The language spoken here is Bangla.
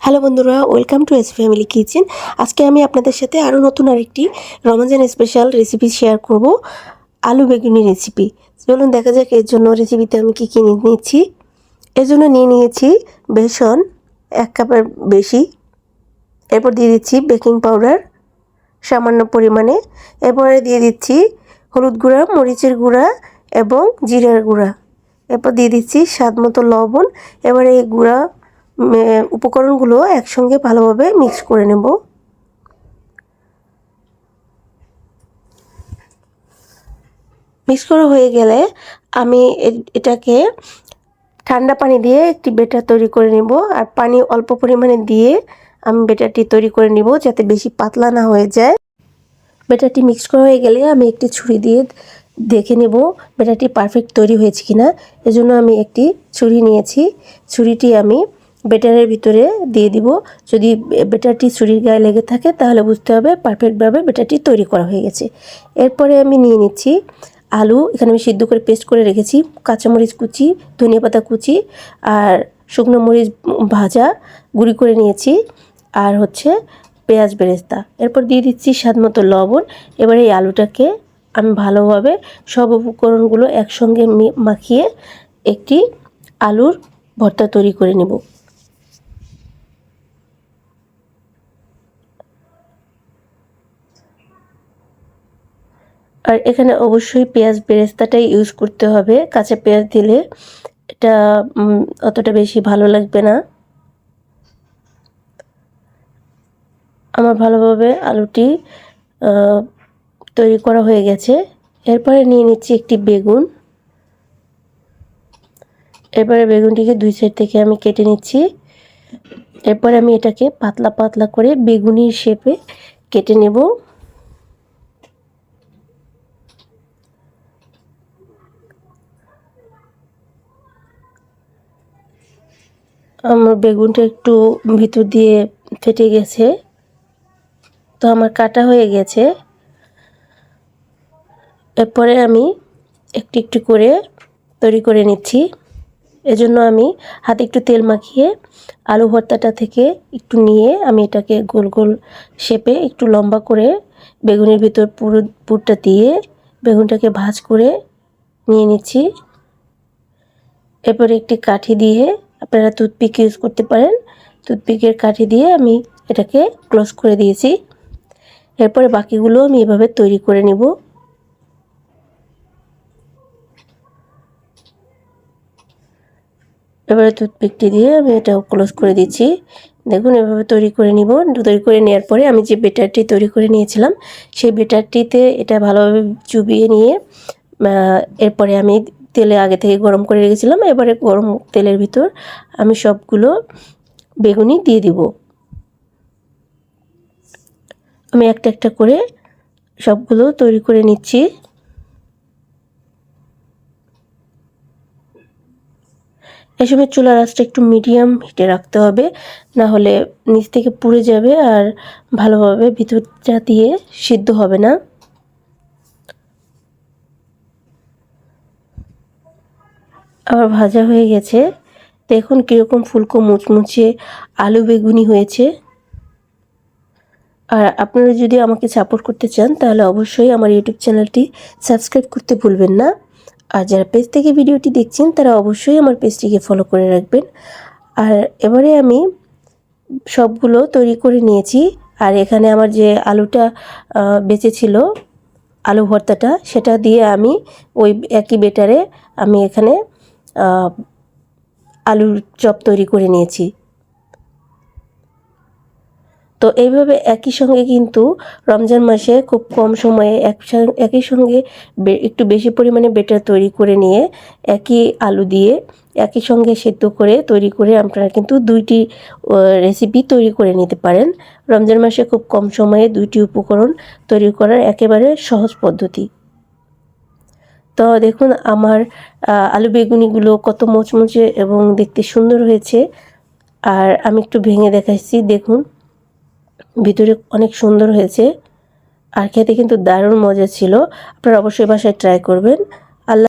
হ্যালো বন্ধুরা, welcome to S family kitchen আজকে আমি আপনাদের সাথে আরও নতুন আরেকটি রমজান স্পেশাল রেসিপি শেয়ার করব, আলু বেগুনি রেসিপি চলুন দেখা যাক এর জন্য রেসিপিতে আমি কী কী নিচ্ছি। এর জন্য নিয়ে নিয়েছি বেসন, এক কাপের বেশি। এরপর দিয়ে দিচ্ছি বেকিং পাউডার সামান্য পরিমাণে। এরপরে দিয়ে দিচ্ছি হলুদ গুঁড়া, মরিচের গুঁড়া এবং জিরার গুঁড়া। এরপর দিয়ে দিচ্ছি স্বাদ মতো লবণ। এবারে এই গুঁড়া উপকরণগুলো একসঙ্গে ভালোভাবে মিক্স করে নেব। মিক্স করা হয়ে গেলে আমি এটাকে ঠান্ডা পানি দিয়ে একটি বেটার তৈরি করে নেব আর পানি অল্প পরিমাণে দিয়ে আমি বেটারটি তৈরি করে নিব যাতে বেশি পাতলা না হয়ে যায়। বেটারটি মিক্স করা হয়ে গেলে আমি একটি ছুরি দিয়ে দেখে নেব বেটারটি পারফেক্ট তৈরি হয়েছে কিনা। এজন্য আমি একটি ছুরি নিয়েছি। ছুরিটি আমি বেটারের ভিতরে দিয়ে দিব। যদি বেটারটি ছুরির গায়ে লেগে থাকে, তাহলে বুঝতে হবে পারফেক্টভাবে বেটারটি তৈরি করা হয়ে গেছে। এরপরে আমি নিয়ে নিচ্ছি আলু। এখানে আমি সিদ্ধ করে পেস্ট করে রেখেছি। কাঁচামরিচ কুচি ধনিয়া পাতা কুচি আর শুকনো মরিচ ভাজা গুঁড়ি করে নিয়েছি। আর হচ্ছে পেঁয়াজ বেরেস্তা। এরপর দিয়ে দিচ্ছি স্বাদ মতো লবণ। এবার এই আলুটাকে আমি ভালোভাবে সব উপকরণগুলো একসঙ্গে মাখিয়ে একটি আলুর ভর্তা তৈরি করে নেব। আর এখানে অবশ্যই পেঁয়াজ বেরেস্তাটাই ইউজ করতে হবে। কাঁচা পেঁয়াজ দিলে এটা অতটা বেশি ভালো লাগবে না। আমার ভালোভাবে আলুটি তৈরি করা হয়ে গেছে। এরপরে নিয়ে নিচ্ছি একটি বেগুন। এরপরে বেগুনটিকে দুই সাইড থেকে আমি কেটে নিচ্ছি। এরপরে আমি এটাকে পাতলা পাতলা করে বেগুনির শেপে কেটে নেব। আমার বেগুনটা একটু ভিতর দিয়ে ফেটে গেছে। তো আমার কাটা হয়ে গেছে। এরপরে আমি একটু একটু করে তৈরি করে নিচ্ছি। এজন্য আমি হাতে একটু তেল মাখিয়ে আলু ভর্তাটা থেকে একটু নিয়ে আমি এটাকে গোল গোল শেপে একটু লম্বা করে বেগুনের ভিতর পুরো পুরটা দিয়ে বেগুনটাকে ভাজ করে নিয়ে নিচ্ছি। এরপরে একটি কাঠি দিয়ে আপনারা টুথপিক ইউজ করতে পারেন। টুথপিকের কাঠি দিয়ে আমি এটাকে ক্লোজ করে দিয়েছি। এরপরে বাকিগুলো আমি এভাবে তৈরি করে নিব। এবারে টুথপিকটি দিয়ে আমি এটা ক্লোজ করে দিচ্ছি। দেখুন, এভাবে তৈরি করে নিব। তৈরি করে নেওয়ার পরে আমি যে বেটারটি তৈরি করে নিয়েছিলাম, সেই বেটারটিতে এটা ভালোভাবে চুবিয়ে নিয়ে এরপরে আমি তেলে আগে থেকে গরম করে রেখেছিলাম, এবারে গরম তেলের ভিতর আমি সবগুলো বেগুনি দিয়ে দিব। আমি একটা একটা করে সবগুলো তৈরি করে নিচ্ছি। এই সময় চুলার আঁচটা একটু মিডিয়াম হিটে রাখতে হবে, না হলে নিচ থেকে পুড়ে যাবে আর ভালোভাবে ভিতরটা দিয়ে সিদ্ধ হবে না। আবার ভাজা হয়ে গেছে। দেখুন কীরকম ফুলকো মুচমুচে আলু বেগুনি হয়েছে। আর আপনারা যদি আমাকে সাপোর্ট করতে চান, তাহলে অবশ্যই আমার ইউটিউব চ্যানেলটি সাবস্ক্রাইব করতে ভুলবেন না। আর যারা পেজ থেকে ভিডিওটি দেখছেন, তারা অবশ্যই আমার পেজটিকে ফলো করে রাখবেন। আর এবারে আমি সবগুলো তৈরি করে নিয়েছি। আর এখানে আমার যে আলুটা বেঁচেছিল আলু ভর্তাটা, সেটা দিয়ে আমি ওই একই বেটারে আমি এখানে আলুর চপ তৈরি করে নিয়েছি। তো এইভাবে একই সঙ্গে কিন্তু রমজান মাসে খুব কম সময়ে একই সঙ্গে একটু বেশি পরিমাণে বেটার তৈরি করে নিয়ে একই আলু দিয়ে একই সঙ্গে সেদ্ধ করে তৈরি করে আপনারা কিন্তু দুইটি রেসিপি তৈরি করে নিতে পারেন। রমজান মাসে খুব কম সময়ে দুইটি উপকরণ তৈরি করার একেবারে সহজ পদ্ধতি। তো দেখুন, আমার আলু বেগুনিগুলো কত মচমচে এবং দেখতে সুন্দর হয়েছে। আর আমি একটু ভেঙে দেখাচ্ছি, দেখুন। ভিতরে অনেক সুন্দর হয়েছে। আর খেতে কিন্তু দারুণ মজা ছিল। আপনারা অবশ্যই বাসায় ট্রাই করবেন।